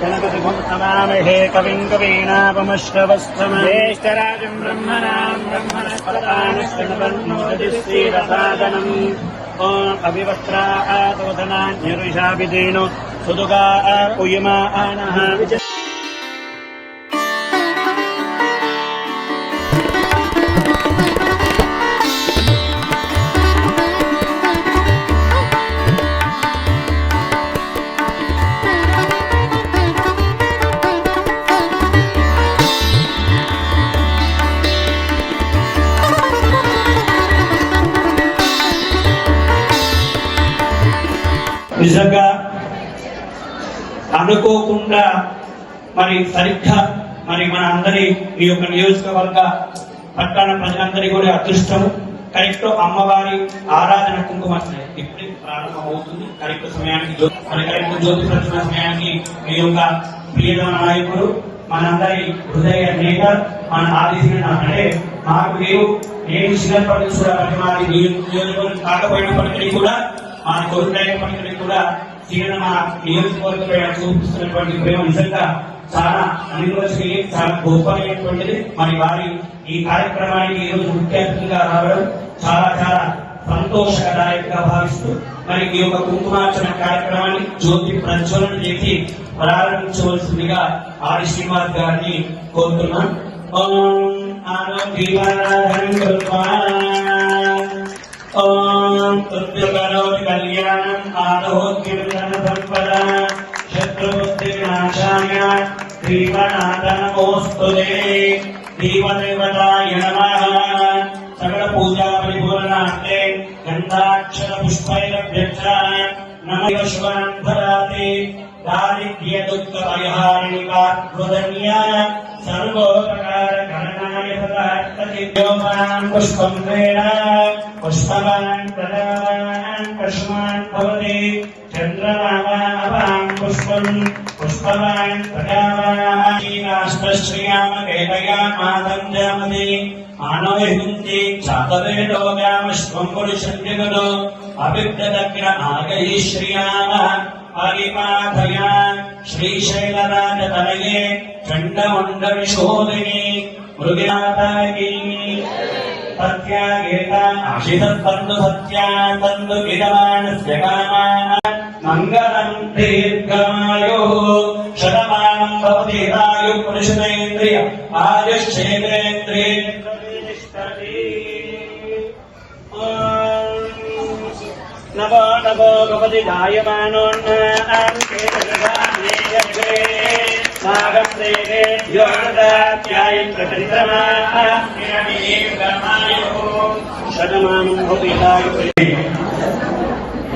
गणपतिमुत्तमामहे कविम् कवीनापमश्रवस्तमज्येष्ठराजम् ब्रह्मणाम् ब्रह्मणस्पदानश्रवन्नोदति श्रीरसादनम् ॐ अभिवस्त्रा आतोधनान्यरुषाभिधीनो सुदुगा उयमा आनः నిజంగా అనుకోకుండా మరి సరిగ్గా మరి మన అందరి ఈ యొక్క నియోజకవర్గ పట్టణ ప్రజలందరి కూడా అదృష్టము. కరెక్ట్ అమ్మవారి ఆరాధన కుంకుమ ఇప్పుడే ప్రారంభమవుతుంది. కరెక్ట్ సమయానికి జ్యో- కరెక్ట్ జ్యోతి ప్రచురణ సమయానికి మీ యొక్క ప్రియతమ నాయకుడు మనందరి హృదయ నేత మన ఆదిశీన అంటే నాకు మీరు నేను శ్రీలంపల్లి కూడా మరి మాది నియోజకవర్గం కాకపోయినప్పటికీ కూడా మన కొడుకులైనప్పటికీ కూడా సీఎం మన నియోజకవర్గ పైన చూపిస్తున్నటువంటి ప్రేమ నిజంగా చాలా అనిర్వచనీయ చాలా గొప్పమైనటువంటిది మరి వారి ఈ కార్యక్రమానికి ఈ రోజు ముఖ్య అతిథిగా రావడం చాలా చాలా సంతోషకదాయకంగా భావిస్తూ మరి ఈ యొక్క కుంకుమార్చన కార్యక్రమాన్ని జ్యోతి ప్రజ్వలన చేసి ప్రారంభించవలసిందిగా ఆది శ్రీనివాస్ గారిని కోరుతున్నాం. ఓం ఆరోగ్య కృత్వా ఓం తృప్తికరోతి కళ్యాణం ఆదోద్యమన సంపద శత్రుబుద్ధి వినాశాయ శ్రీవనాథనమోస్తుతే దేవదేవతాయ నమః సకల పూజా పరిపూర్ణార్థే దారిద్ర్య దుఃఖ పరిహారిణికా సర్వోపకార గణనాయ తదార్థదివ్యోమాన్ పుష్పం వేణ పుష్పవాన్ ప్రదావాన్ పశుమాన్ భవతి పుష్పం పుష్పవాన్ మాతం జామతి చాతవేదో పరిపాధయా శ్రీశైలరాజతనయే చండముండ విశోధిని మృగినాథాయి సత్యాగేత అశితత్తందు సత్యా తందు విధమానస్య కామాన మంగళం దీర్ఘమాయో శతమానం భవతి ఆయు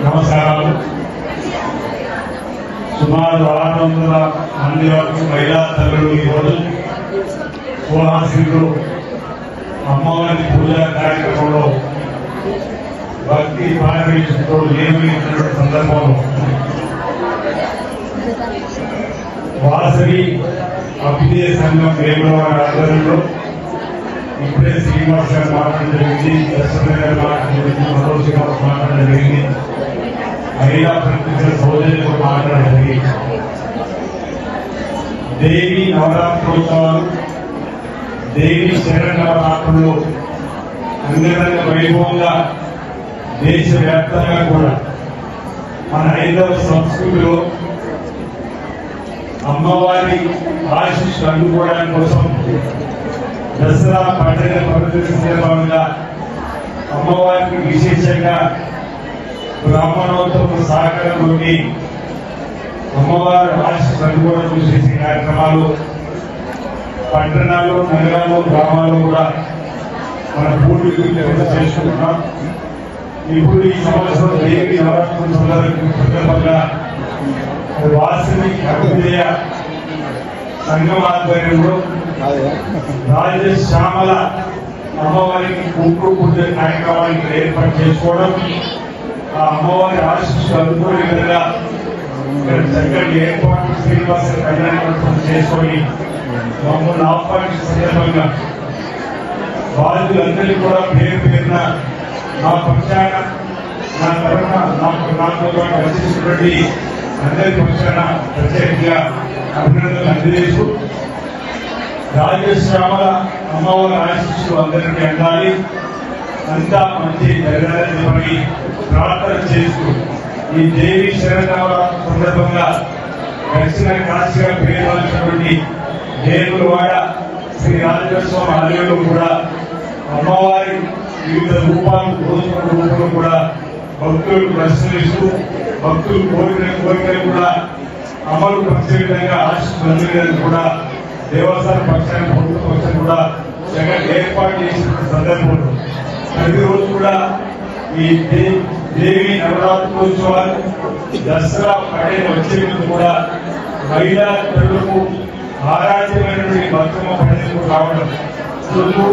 నమస్కారాలు సుమారు ఆరు వందల మంది వరకు మహిళా తల్లులు ఈరోజు పూర్వాశ్రీలు అమ్మవారి పూజా కార్యక్రమంలో భక్తి పారవేశంతో నియమించినటువంటి సందర్భంలో వాసవి అభ్యుదయ సంఘం వేమవారి ఆధ్వర్యంలో ఇప్పుడే శ్రీనివాస్ గారు మాట్లాడడం జరిగింది. దర్శనం గారు మాట్లాడడం జరిగింది. మనోజ్ గారు మాట్లాడడం జరిగింది. మహిళా ప్రతినిధుల సోదరులతో మాట్లాడడం జరిగింది. దేవి నవరాత్రోత్సవాలు దేవి శరణ నవరాత్రులు అంగరంగ వైభవంగా దేశవ్యాప్తంగా కూడా మన ఐదవ సంస్కృతిలో అమ్మవారి ఆశీస్సు అందుకోవడానికి కోసం దసరా పండుగ పవిత్ర సందర్భంగా అమ్మవారికి విశేషంగా బ్రాహ్మణోత్తమ సహకారంతో అమ్మవారి ఆశీస్సు అందుకోవడం చేసే కార్యక్రమాలు పట్టణాలు నగరాలు గ్రామాలు కూడా మన పూర్వీకులు చేసుకుంటున్నాం. ఇప్పుడు ఈ సంవత్సరం దేవి నవరాత్రుల సందర్భంగా వాసవి అభ్యుదయ సంఘం ఆధ్వర్యంలో రాజశ్యామల అమ్మవారికి కుంకుడు పూజ కార్యక్రమానికి ఏర్పాటు చేసుకోవడం ఆ అమ్మవారి ఆశీస్సు అందుకునే విధంగా ఇక్కడ చక్కటి ఏర్పాటు శ్రీనివాస కళ్యాణ చేసుకొని మమ్మల్ని ఆహ్వానించిన సందర్భంగా బాధితులందరికీ కూడా పేరు పేరున నా పక్షాన నా తరఫున నాకు నాకు రచించినటువంటి అందరి పక్షాన ప్రత్యేకంగా అభినందనలు అందజేస్తూ రాజశ్యామల అమ్మవారి ఆశీస్సులు అందరికీ అందాలి. అంతా మంచి జరగాలని చెప్పి ప్రార్థన చేస్తూ ఈ దేవి శరణాల సందర్భంగా దక్షిణ కాశీగా పేరువాల్సినటువంటి దేవుల వాడ శ్రీ రాజస్వామి ఆలయంలో కూడా అమ్మవారి వివిధ రూపాలు రోజుల రూపంలో కూడా భక్తులు ప్రశ్నిస్తూ భక్తులు కోరిన కోరికలు కూడా అమలు పరిచే విధంగా ఆశిస్తున్నందుకు కూడా దేవస్థాన పక్షాన్ని ప్రభుత్వ పక్షం కూడా జగన్ ఏర్పాటు చేసిన సందర్భంలో ప్రతిరోజు కూడా ఈ దేవి నవరాత్రోత్సవాలు దసరా పండుగ వచ్చే కూడా మహిళా తల్లులకు ఆరాధ్యమైనటువంటి బతుకమ్మ పండుగ రావడం. రోజు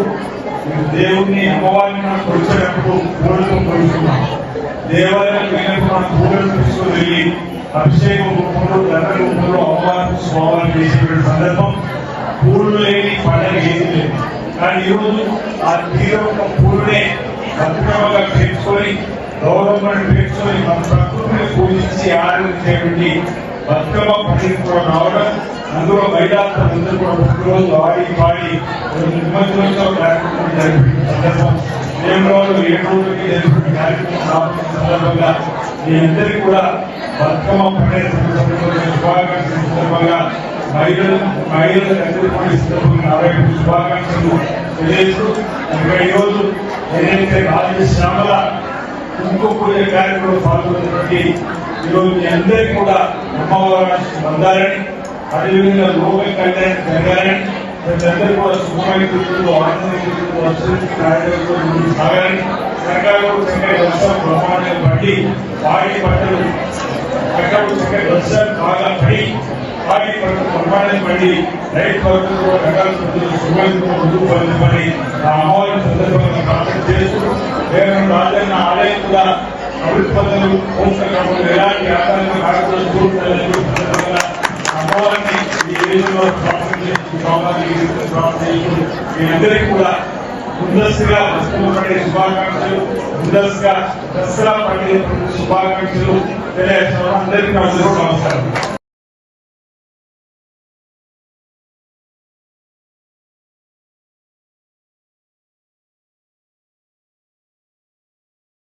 దేవుణ్ణి అమ్మవారిని మనం కొలిచేటప్పుడు పూలతో కొలుస్తున్నాం దేవాలయం వెళ్ళినప్పుడు మనం పూలను తీసుకుని వెళ్ళి అభిషేకం రూపంలో దండ రూపంలో అమ్మవారిని స్వామి చేసేటువంటి సందర్భం పూలు లేని పండగ ఏది లేదు. కానీ ఈరోజు ఆ తీర ఒక పూలునే బతుకమ్మగా పేర్చుకొని గౌరవం పేర్చుకొని మన ప్రకృతిని పూజించి ఆరాధించేటువంటి బతుకమ్మ పండుగ కూడా రావడం అందులో బయట కూడా ఆడి పాడి నిమజ్జనంతో కార్యక్రమం జరిపే సందర్భం ఏడు రోజులు ఏడు రోజులకి జరిపే కార్యక్రమం సందర్భంగా మీ అందరికీ కూడా బతుకమ్మ పండుగ సందర్భంగా శుభాకాంక్షలు. సందర్భంగా మహిళలు మహిళలకు అందరికీ సందర్భంగా నారాయణ శుభాకాంక్షలు తెలియజేస్తూ ఇంకా ఈరోజు ఏదైతే రాజు శ్యామల కుంకుమ పూజ కార్యక్రమంలో పాల్గొన్నటువంటి ఈరోజు మీ అందరికీ కూడా అమ్మవారు పొందాలని అదేవిధంగా లోపల కంటే జరగాలి. ప్రజలందరూ కూడా సుఖమైన స్థితిలో ఆనందమైన స్థితిలో అభివృద్ధి కార్యక్రమంలో ముందుకు చక్కటి వర్షం బ్రహ్మాండం పట్టి వాడి పంటలు చక్కటి చక్కటి వర్షాలు బాగా పడి వాడి పంటలు బ్రహ్మాండం పడి రైతు వర్గంలో రకాల సుఖమైన ముందుకు పొందమని ఆ అమ్మవారి సందర్భంగా ప్రార్థన చేస్తూ రాజన్న ఆలయం కూడా అభివృద్ధి పోషకాలు ఎలాంటి దేశంలో ప్రార్థన చేస్తూ స్వామివారిని మీ అందరికీ కూడా ముందస్తుగా బతుకమ్మ పండుగ శుభాకాంక్షలు ముందస్తుగా దసరా పండుగ శుభాకాంక్షలు తెలియజేస్తున్నాం అందరికీ నమస్కారం